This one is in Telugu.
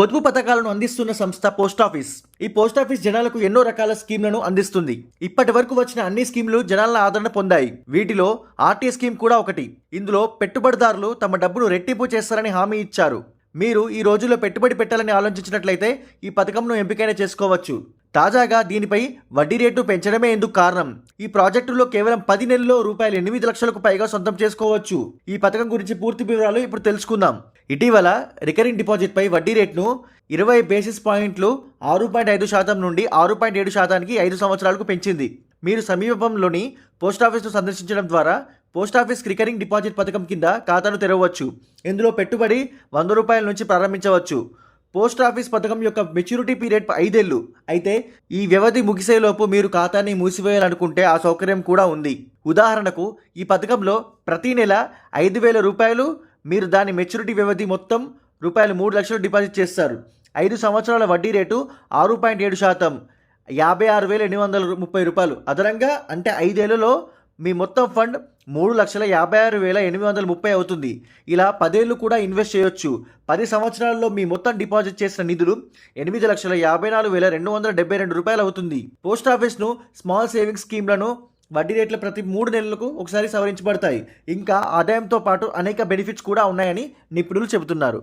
పొదుపు పథకాలను అందిస్తున్న సంస్థ పోస్ట్ ఆఫీస్. ఈ పోస్ట్ ఆఫీస్ జనాలకు ఎన్నో రకాల స్కీమ్లను అందిస్తుంది. ఇప్పటి వరకు వచ్చిన అన్ని స్కీమ్లు జనాల ఆదరణ పొందాయి. వీటిలో ఆర్టీ స్కీమ్ కూడా ఒకటి. ఇందులో పెట్టుబడిదారులు తమ డబ్బును రెట్టింపు చేస్తారని హామీ ఇచ్చారు. మీరు ఈ రోజుల్లో పెట్టుబడి పెట్టాలని ఆలోచించినట్లయితే ఈ పథకంను ఎంపికైనా చేసుకోవచ్చు. తాజాగా దీనిపై వడ్డీ రేటు పెంచడమే ఎందుకు కారణం. ఈ ప్రాజెక్టులో కేవలం పది నెలల్లో రూపాయలు ఎనిమిది లక్షలకు పైగా సొంతం చేసుకోవచ్చు. ఈ పథకం గురించి పూర్తి వివరాలు ఇప్పుడు తెలుసుకుందాం. ఇటీవల రికరింగ్ డిపాజిట్పై వడ్డీ రేట్ను ఇరవై బేసిస్ పాయింట్లు ఆరు పాయింట్ ఐదు శాతం నుండి ఆరు పాయింట్ ఏడు శాతానికి ఐదు సంవత్సరాలకు పెంచింది. మీరు సమీపంలోని పోస్ట్ ఆఫీస్ను సందర్శించడం ద్వారా పోస్ట్ ఆఫీస్ రికరింగ్ డిపాజిట్ పథకం కింద ఖాతాను తెరవవచ్చు ఇందులో పెట్టుబడి వంద రూపాయల నుంచి ప్రారంభించవచ్చు. పోస్ట్ ఆఫీస్ పథకం యొక్క మెచ్యూరిటీ పీరియడ్ ఐదేళ్ళు అయితే ఈ వ్యవధి ముగిసేలోపు మీరు ఖాతాని మూసివేయాలనుకుంటే ఆ సౌకర్యం కూడా ఉంది. ఉదాహరణకు ఈ పథకంలో ప్రతి నెల ఐదు వేల రూపాయలు మీరు దాని మెచ్యూరిటీ వ్యవధి మొత్తం రూపాయలు మూడు లక్షలు డిపాజిట్ చేస్తారు. ఐదు సంవత్సరాల వడ్డీ రేటు ఆరు పాయింట్ ఏడు శాతం. యాభై ఆరు వేల ఎనిమిది వందల ముప్పై రూపాయలు. అదనంగా అంటే ఐదేళ్ళలో మీ మొత్తం ఫండ్ మూడు లక్షల యాభై ఆరు వేల ఎనిమిది వందల ముప్పై అవుతుంది. ఇలా పదేళ్ళు కూడా ఇన్వెస్ట్ చేయొచ్చు. పది సంవత్సరాల్లో మీ మొత్తం డిపాజిట్ చేసిన నిధులు ఎనిమిది లక్షల యాభై నాలుగు వేల రెండు వందల డెబ్బై రెండు రూపాయలు అవుతుంది. పోస్ట్ ఆఫీస్ను స్మాల్ సేవింగ్స్ స్కీమ్లను వడ్డీ రేట్లు ప్రతి మూడు నెలలకు ఒకసారి సవరించబడతాయి. ఇంకా ఆదాయంతో పాటు అనేక బెనిఫిట్స్ కూడా ఉన్నాయని నిపుణులు చెబుతున్నారు.